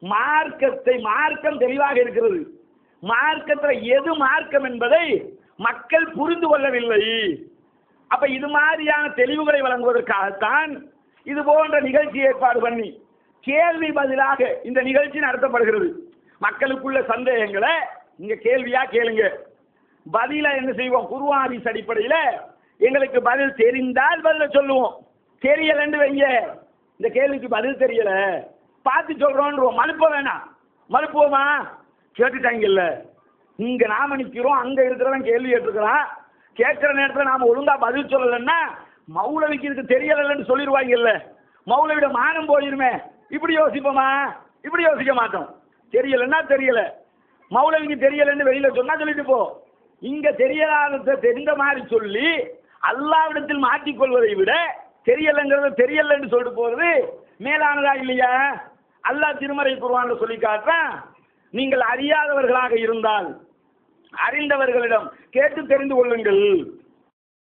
மார்க்கத்தை மார்க்கம் தெளிவாக இருக்கிறது. மார்க்கத்தில் எது மார்க்கம் என்பதை மக்கள் புரிந்து கொள்ளவில்லை. அப்ப இது மாதிரியான தெளிவுகளை வழங்குவதற்காகத்தான் இது போன்ற நிகழ்ச்சி ஏற்பாடு பண்ணி கேள்வி பதிலாக இந்த நிகழ்ச்சி நடத்தப்படுகிறது. மக்களுக்குள்ள சந்தேகங்களை நீங்க கேள்வியா கேளுங்க. பதில என்ன செய்வோம்? குருவாரிஸ் அடிப்படையில் எங்களுக்கு பதில் தெரிந்தால் பதில சொல்லுவோம். தெரியலன்னு வைங்க. இந்த கேள்விக்கு பதில் தெரியல. பார்த்து சொல்றோன்றோம் மறுப்ப வேணாம். மறுப்போமா கேட்டுட்டாங்கல்ல. இங்கே நாம் நிற்கிறோம் அங்கே இருக்கிறவன் கேள்வி கேட்டுருக்கிறான். கேட்குற நேரத்தில் நாம் ஒழுங்காக பதில் சொல்லலைன்னா மௌலவிக்கு இதுக்கு தெரியலைன்னு சொல்லிடுவாங்கல்ல. மௌலவிட மானம் போயிருமே. இப்படி யோசிப்போமா? இப்படி யோசிக்க மாட்டோம். தெரியலைன்னா தெரியலை. மௌலவிக்கு தெரியலைன்னு வெளியில் சொன்னால் சொல்லிட்டு போ. இங்கே தெரியலாத தெரிந்த மாதிரி சொல்லி அல்லாவிடத்தில் மாட்டிக்கொள்வதை விட தெரியலைங்கிறத தெரியலைன்னு சொல்லிட்டு போகிறது மேலானதா இல்லையா? அல்லாஹ் திருமறை குர்ஆன்ல சொல்லி காட்டுறான் நீங்கள் அறியாதவர்களாக இருந்தால் அறிந்தவர்களிடம் கேட்டு தெரிந்து கொள்ளுங்கள்.